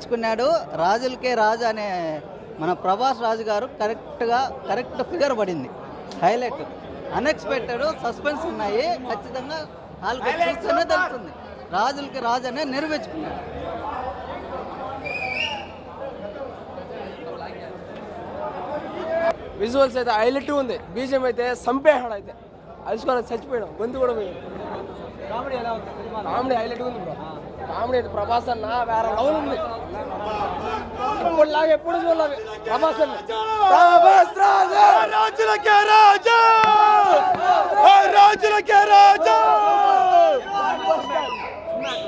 తీసుకున్నాడు రాజులకే రాజు అనే మన ప్రభాస్ రాజు గారు కరెక్ట్గా కరెక్ట్ ఫిగర్ పడింది. హైలైట్ అన్ఎక్స్పెక్టెడ్ సస్పెన్స్ ఉన్నాయి. ఖచ్చితంగా వాళ్ళకి చూస్తేనే తెలుస్తుంది. రాజులకి రాజు అనే నిరూపించుకున్నాడు విజువల్స్ అయితే హైలైట్ ఉంది. బీజియం అయితే సంపేహాడు అయితే. అలుసుకోవాలి చచ్చిపోయాడు గొంతు కూడా పోయాడు కామెడీ ఎలా ఉంది? కామెడీ హైలైట్ ఉంది బ్రో కామెడీ ప్రభాస్ అన్న వేరే లెవెల్ ఉంది. ఇప్పుడులాగా ఎప్పుడు చూడలేదు. ప్రభాస్ అన్న ప్రభాస్ రాజు! రాజులకే రాజా! రాజులకే రాజా!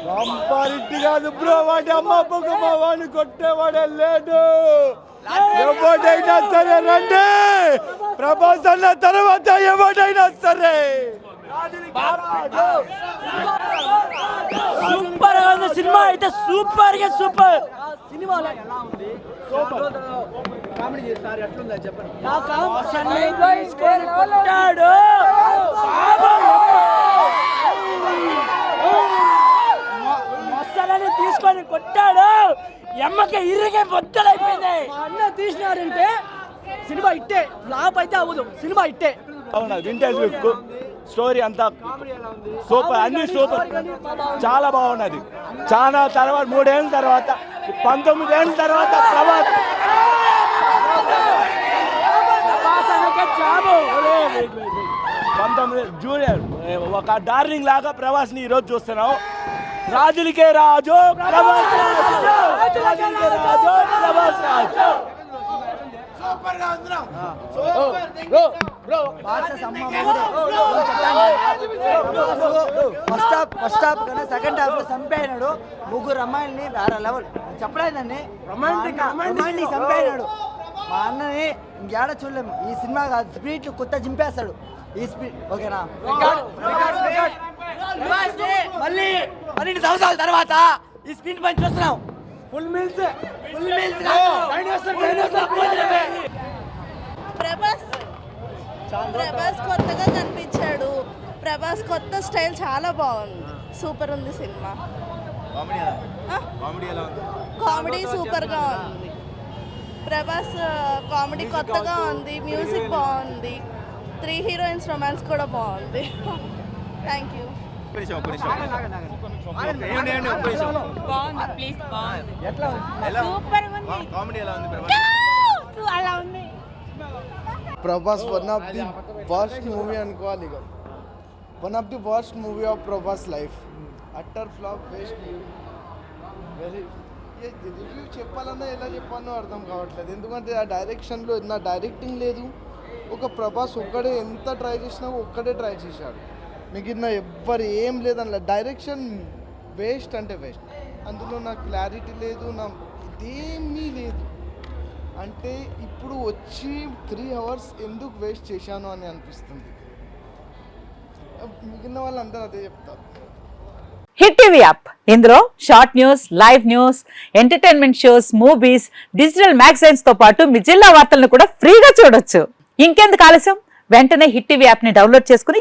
రంపారెడ్డి కాదు బ్రో వాడి అమ్మ పొగ మా వాడిని కొట్టేవాడే లేడు. ఎవడైనా సరే రండి. ప్రభాస్ అన్న తర్వాత ఎవడైనా సరే. సూపర్గా ఉంది సినిమా. అయితే సూపర్గా సూపర్. సినిమా మసాలని తీసుకొని కొట్టాడు. ఎమ్మకి ఇరిగే బొత్తలైపోయింది అన్న తీసినాడంటే సినిమా ఇట్టే ఫ్లాప్ అయితే అవ్వదు. సినిమా ఇట్టే అవునా? వింటేజ్ లుక్ స్టోరీ అంతా సూపర్ అన్ని సూపర్. చాలా బాగున్నది. చాలా తర్వాత మూడేళ్ళ తర్వాత పంతొమ్మిది ఏళ్ళ తర్వాత తర్వాత పంతొమ్మిది జూనియర్ ఒక డార్లింగ్ లాగా ప్రవాస్ని ఈరోజు చూస్తున్నాం రాజులకే రాజు Prabhas Raju రాజులకే Raju first half first half కన్నా సెకండ్ హాఫ్లో చంపేనాడు ముగ్గురు అమ్మాయిల్ని వేరే లెవెల్. చెప్పలేదండి. రొమాంటిక్ చంపేనాడు మా అన్నని ఇంకేడ చూడలేము. ఈ సినిమా కాదు స్పీడ్ కొత్త చింపేస్తాడు. ఈ స్పీడ్ ఓకేనా? మళ్ళీ పన్నెండు సంవత్సరాల తర్వాత ఈ స్పీడ్ పని చూస్తున్నాం. Full meals full meals Prabhas Prabhas కొత్తగా కనిపించాడు. ప్రభాస్ కొత్త స్టైల్ చాలా బాగుంది. సూపర్ ఉంది సినిమా? కామెడీ సూపర్గా ఉంది? ప్రభాస్ కామెడీ కొత్తగా ఉంది. మ్యూజిక్ బాగుంది. త్రీ హీరోయిన్స్ రొమాన్స్ కూడా బాగుంది. థ్యాంక్ యూ బాగుంది ప్లీజ్ బాగుంది. సూపర్ ఉంది. అలా ఉంది. Prabhas one of the worst movie అనుకోవాలి ఇక. One of the worst movie of Prabhas life utter flop waste very review చెప్పాలన్నా ఎలా చెప్పాలో అర్థం కావట్లేదు. ఎందుకంటే ఆ డైరెక్షన్లో నా డైరెక్టింగ్ లేదు. ఒక ప్రభాస్ ఒక్కడే ఎంత ట్రై చేసినా ఒక్కడే ట్రై చేశాడు. మిగిలిన ఎవ్వరు ఏం లేదన్న డైరెక్షన్ వేస్ట్ అంటే వేస్ట్ అందులో నాకు క్లారిటీ లేదు నా ఇదేమీ లేదు. అంటే ఇప్పుడు వచ్చి త్రీ అవర్స్ ఎందుకు వేస్ట్ చేశాను అని అనిపిస్తుంది. మిగిలిన వాళ్ళందరూ అదే చెప్తారు. హిట్ టీవీ యాప్ ఇందులో short news live news entertainment shows movies digital మ్యాగజైన్స్తో పాటు మీ జిల్లా వార్తలను కూడా ఫ్రీగా చూడొచ్చు. ఇంకెందుకు ఆలస్యం? వెంటనే హిట్ టీవీ యాప్ని డౌన్లోడ్ చేసుకుని